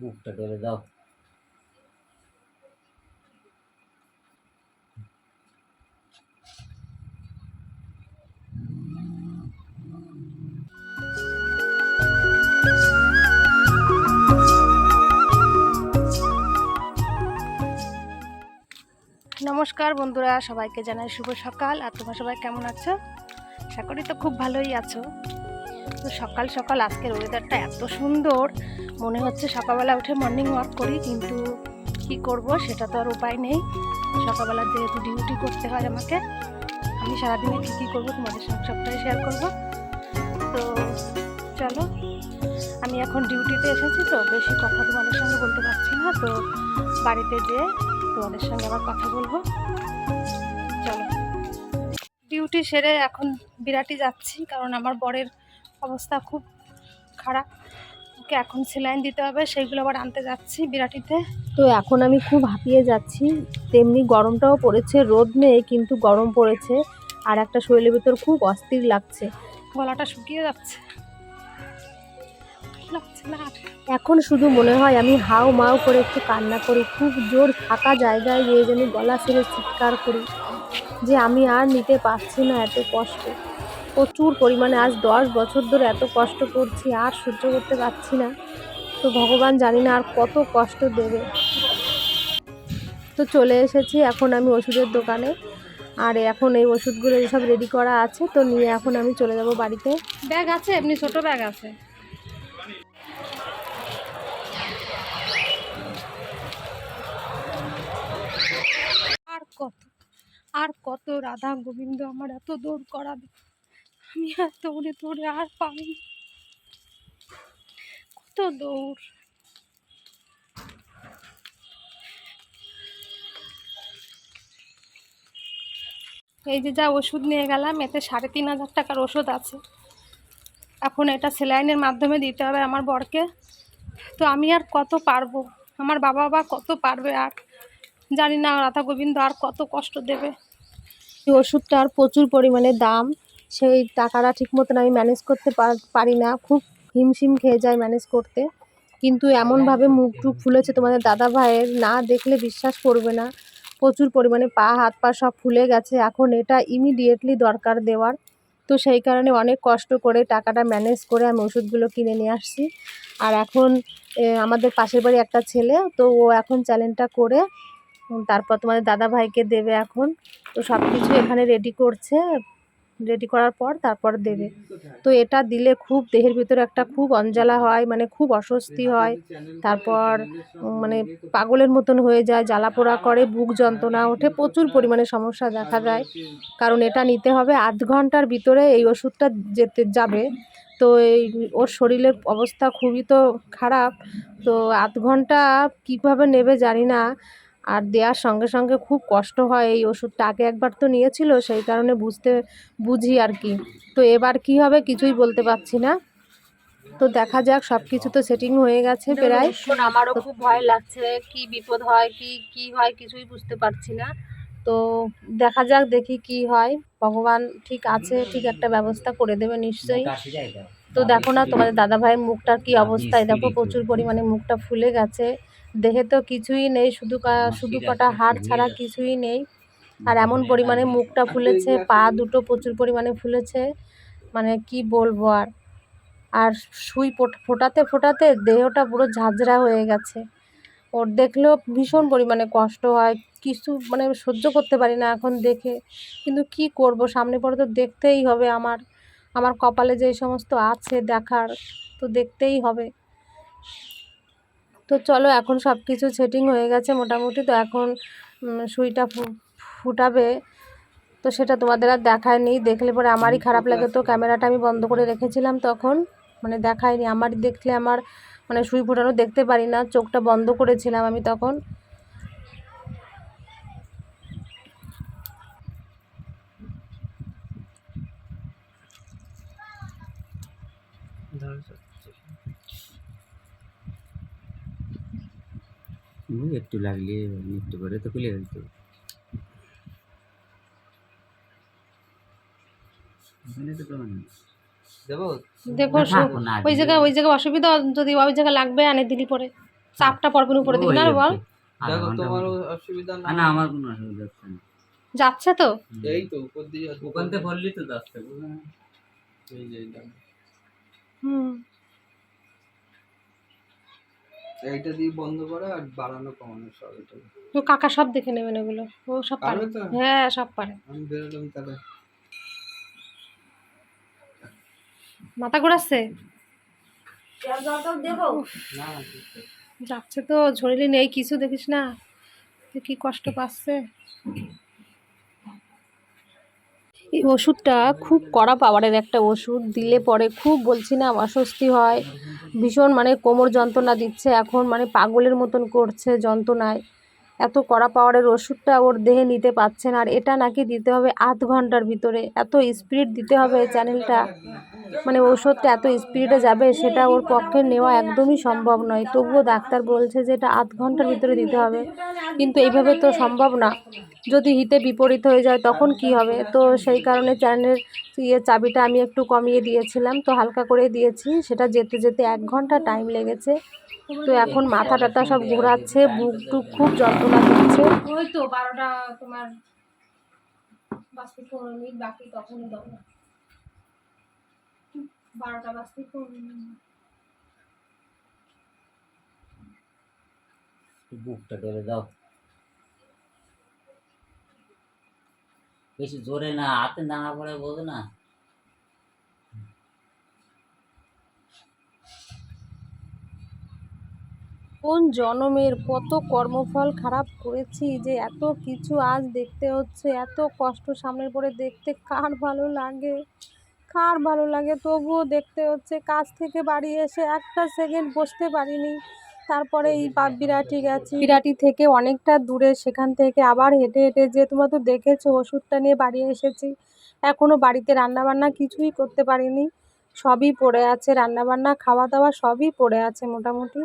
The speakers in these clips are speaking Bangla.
বুকটা ঢেলে দাও। নমস্কার বন্ধুরা, সবাইকে জানাই শুভ সকাল। আর তোমরা সবাই কেমন আছো? আশা করি তো খুব ভালোই আছো। তো সকাল সকাল আজকের ওয়েদারটা এত সুন্দর। মনে হচ্ছে সকালবেলা উঠে মর্নিং ওয়াক করি, কিন্তু কি করব সেটা তো আর উপায় নেই। সকালবেলা যেহেতু ডিউটি করতে হয় আমাকে, আমি সারাদিনে কী কী করব তোমাদের সঙ্গে সবটাই শেয়ার করব। তো চলো, আমি এখন ডিউটিতে এসেছি তো, বেশি কথা তোমাদের সঙ্গে বলতে পারছি না, তো বাড়িতে যেয়ে তোমাদের সঙ্গে আবার কথা বলব। চলো। ডিউটি সেরে এখন বিরাটি যাচ্ছি, কারণ আমার বরের অবস্থা খুব খারাপ। ওকে এখন সেলাইন দিতে হবে, সেইগুলো আবার আনতে যাচ্ছি বিরাটিতে। তো এখন আমি খুব হাঁপিয়ে যাচ্ছি। তেমনি গরমটাও পড়েছে, রোদ নেই কিন্তু গরম পড়েছে। আর একটা শরীরের ভিতর খুব অস্থির লাগছে। গলাটা শুকিয়ে যাচ্ছে। এখন শুধু মনে হয় আমি হাও মাও করে একটু কান্না করি, খুব জোর ফাঁকা জায়গায় গিয়ে যেন গলা ছেড়ে চিৎকার করি। যে আমি আর নিতে পারছি না এত কষ্ট। প্রচুর পরিমাণে আজ দশ বছর ধরে এত কষ্ট করছি, আর সহ্য করতে পারছি না। তো ভগবান জানি না আর কত কষ্ট দেবে। তো চলে এসেছি এখন আমি ওষুধের দোকানে। আর এখন এই ওষুধগুলো সব রেডি করা আছে, তো নিয়ে এখন আমি চলে যাব বাড়িতে। ব্যাগ আছে, এমনি ছোট ব্যাগ আছে। আর কত আর কত রাধা গোবিন্দ আমার এত দৌড় করাবে। আমি আর দৌড়ে দৌড়ে আর পারি না। কত দৌড়। এই যে যা ওষুধ নিয়ে গেলাম, এতে সাড়ে তিন হাজার টাকার ওষুধ আছে। এখন এটা সেলাইনের মাধ্যমে দিতে হবে আমার বরকে। তো আমি আর কত পারব? আমার বাবা বা কত পারবে আর? জানি না, রাধা গোবিন্দ আর কত কষ্ট দেবে। এই ওষুধটার প্রচুর পরিমাণে দাম। সেই টাকাটা ঠিক মতন আমি ম্যানেজ করতে পারি না। খুব হিমশিম খেয়ে যায় ম্যানেজ করতে। কিন্তু এমনভাবে মুখ টুক ফুলেছে তোমাদের দাদা ভাইয়ের না দেখলে বিশ্বাস করবে না। প্রচুর পরিমাণে পা, হাত, পা সব ফুলে গেছে। এখন এটা ইমিডিয়েটলি দরকার দেওয়ার। তো সেই কারণে অনেক কষ্ট করে টাকাটা ম্যানেজ করে আমি ওষুধগুলো কিনে নিয়ে আসছি। আর এখন আমাদের পাশের বাড়ি একটা ছেলে, তো ও এখন চ্যালেঞ্জটা করে, তারপর তোমাদের দাদা ভাইকে দেবে এখন। তো সব কিছু এখানে রেডি করছে। রেডি করার পর তারপর দেবে। তো এটা দিলে খুব দেহের ভিতরে একটা খুব অঞ্জলা হয় মানে খুব অস্বস্তি হয়। তারপর মানে পাগলের মতন হয়ে যায়, জ্বালা পোড়া করে, বুক যন্ত্রণা ওঠে, প্রচুর পরিমাণে সমস্যা দেখা যায়। কারণ এটা নিতে হবে আধ ঘণ্টার ভিতরে এই ওষুধটা যেতে যাবে। তো এই ওর শরীরের অবস্থা খুবই তো খারাপ। তো আধ ঘণ্টা কীভাবে নেবে জানি না। আর দেওয়ার সঙ্গে সঙ্গে খুব কষ্ট হয় এই ওষুধটা। আগে একবার তো নিয়েছিল সেই কারণে বুঝতে বুঝি আর কি। তো এবার কি হবে কিছুই বলতে পারছি না। তো দেখা যাক সব কিছু তো সেটিং হয়ে গেছে প্রায়। আমারও খুব ভয় লাগছে কি বিপদ হয় কি কি হয় কিছুই বুঝতে পারছি না। তো দেখা যাক দেখি কি হয়। ভগবান ঠিক আছে ঠিক একটা ব্যবস্থা করে দেবে নিশ্চয়ই। তো দেখো না তোমাদের দাদা ভাইয়ের মুখটার কি অবস্থায় দেখো প্রচুর পরিমাণে মুখটা ফুলে গেছে। দেহে তো কিছুই নেই শুধু শুধু কটা হাড় ছাড়া কিছুই নেই। আর এমন পরিমাণে মুখটা ফুলেছে পা দুটো প্রচুর পরিমাণে ফুলেছে। মানে কি বলব আর? আর সুই ফোট- ফোটাতে ফোটাতে দেহটা পুরো ঝাঁঝরা হয়ে গেছে। ওর দেখলেও ভীষণ পরিমাণে কষ্ট হয়। কিছু মানে সহ্য করতে পারি না এখন দেখে। কিন্তু কি করব? সামনে পরে তো দেখতেই হবে আমার। আমার কপালে যে সমস্ত আছে দেখার তো দেখতেই হবে। তো চলো এখন সব কিছু সেটিং হয়ে গেছে মোটামুটি। তো এখন সুইটা ফুটাবে। তো সেটা তোমাদের আর দেখায়নি দেখলে পরে আমারই খারাপ লাগে। তো ক্যামেরাটা আমি বন্ধ করে রেখেছিলাম তখন। মানে দেখায়নি। আমার দেখলে আমার মানে সুই ফুটানো দেখতে পারি না। চোখটা বন্ধ করেছিলাম আমি তখন হুম, একটু লাগলে একটু করে তো খুলে ফেলতো। দেখো ওই জায়গায় ওই জায়গায় অসুবিধা যদি ওই জায়গায় লাগবে আনে দিলি পরে। চাপটা পরবেন উপরে না বল? দেখো তোমার অসুবিধা না আমার কোনো অসুবিধা হচ্ছে না। যাচ্ছে তো? এই তো উপর দিয়ে ওখান থেকে পড়লি তো যাচ্ছে। হুম। এইটা দিয়ে বন্ধ করা আর বাড়ানো কমানো সব এটা। তো কাকা সব দেখে নেবেন এগুলো। ও সব পারে। হ্যাঁ সব পারে। আমি বেরোলাম তাহলে। মাথা ঘোরাচ্ছে। যাচ্ছে তো ঝরিলি নেই কিছু দেখিস না। কি কষ্ট পাচ্ছে? এই ওষুধটা খুব কড়া পাওয়ারের একটা ওষুধ। দিলে পরে খুব বলছি না অস্বস্তি হয়। ভীষণ মানে কোমর যন্ত্রণা দিচ্ছে, এখন মানে পাগলের মতন করছে যন্ত্রণায়। এত কড়া পাওয়ারের ওষুধটা ওর দেহে নিতে পারছে না, আর এটা নাকি দিতে হবে আধ ঘণ্টার ভিতরে। এত স্পিড দিতে হবে চ্যানেলটা মানে ওষুধটা এত স্পিডে যাবে, সেটা ওর পক্ষে নেওয়া একদমই সম্ভব নয়। তবুও ডাক্তার বলছে যে এটা আধ ঘণ্টার ভিতরে দিতে হবে। কিন্তু এইভাবে তো সম্ভব না। যদি হিতে বিপরীত হয়ে যায় তখন কি হবে? তো সেই কারণে চ্যানেলের ইয়ে চাবিটা আমি একটু কমিয়ে দিয়েছিলাম। তো হালকা করে দিয়েছি। সেটা যেতে যেতে এক ঘণ্টা টাইম লেগেছে। তো এখন মাথা টাথা সব ঘোরাচ্ছে বুক টুক খুব যন্ত্রণা দিচ্ছে ওই তো বারোটা তোমার বাজতে পনেরো মিনিট বাকি তখনই দাও বারোটা বাজতে পনেরো মিনিট। বুকটা ঢেলে দাও। বেশি জোরে না, হাতে দানা পড়ে বোঝো না। কোন জনমের কত কর্মফল খারাপ করেছি যে এত কিছু আজ দেখতে হচ্ছে, এত কষ্ট সামনের পরে দেখতে কার ভালো লাগে? কার ভালো লাগে তবুও দেখতে হচ্ছে, কাজ থেকে বাড়ি এসে একটা সেকেন্ড বসতে পারিনি। তারপরে এই বিরাটি গেছি। বিরাটি থেকে অনেকটা দূরে সেখান থেকে আবার হেঁটে হেঁটে যে তোমরা তো দেখেছ, ওষুধটা নিয়ে বাড়ি এসেছি। এখনও বাড়িতে রান্নাবান্না কিছুই করতে পারিনি। সবই পড়ে আছে, রান্নাবান্না খাওয়া দাওয়া সবই পড়ে আছে মোটামুটি।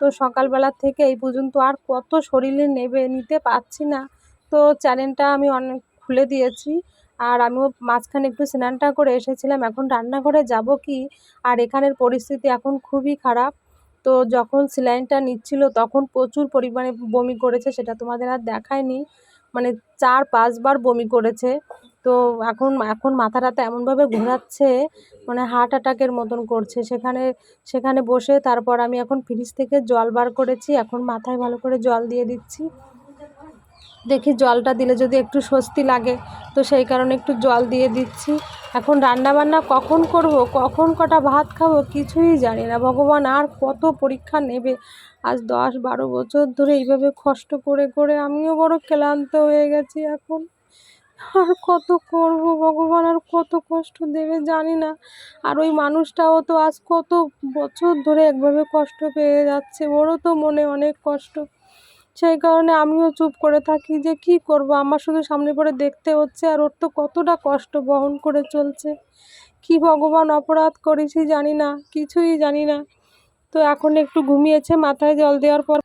তো সকালবেলার থেকে এই পর্যন্ত আর কত শরীরে নেবে নিতে পারছি না। তো চ্যানেলটা আমি অনেক খুলে দিয়েছি। আর আমিও মাঝখানে একটু স্নানটা করে এসেছিলাম। এখন রান্নাঘরে যাব কি? আর এখানের পরিস্থিতি এখন খুবই খারাপ। তো যখন সিলাইনটা নিচ্ছিল, তখন প্রচুর পরিমাণে বমি করেছে, সেটা তোমাদের আর দেখায়নি। মানে চার, পাঁচবার বমি করেছে। তো এখন এখন মাথা টাথা এমনভাবে ঘোরাচ্ছে মানে হার্ট অ্যাটাকের মতন করছে। সেখানে সেখানে বসে তারপর আমি এখন ফ্রিজ থেকে জল বার করেছি, এখন মাথায় ভালো করে জল দিয়ে দিচ্ছি। দেখি জলটা দিলে যদি একটু স্বস্তি লাগে। তো সেই কারণে একটু জল দিয়ে দিচ্ছি। এখন রান্না বান্না কখন করব? কখন কটা ভাত খাব? কিছুই জানি না। ভগবান আর কত পরীক্ষা নেবে। আজ দশ বারো বছর ধরে এইভাবে কষ্ট করে করে আমিও বড় ক্লান্ত হয়ে গেছি এখন। আর কত করব? ভগবান আর কত কষ্ট দেবে জানি না। আর ওই মানুষটাও তো আজ কত বছর ধরে একভাবে কষ্ট পেয়ে যাচ্ছে। ওরও তো মনে অনেক কষ্ট। সেই কারণে আমিও চুপ করে থাকি যে কি করব? আমার শুধু সামনে পড়ে দেখতে হচ্ছে আর ওর তো কতটা কষ্ট বহন করে চলছে। কি ভগবান অপরাধ করেছি জানি না, কিছুই জানি না। তো এখন একটু ঘুমিয়েছে, মাথায় জল দেওয়ার পর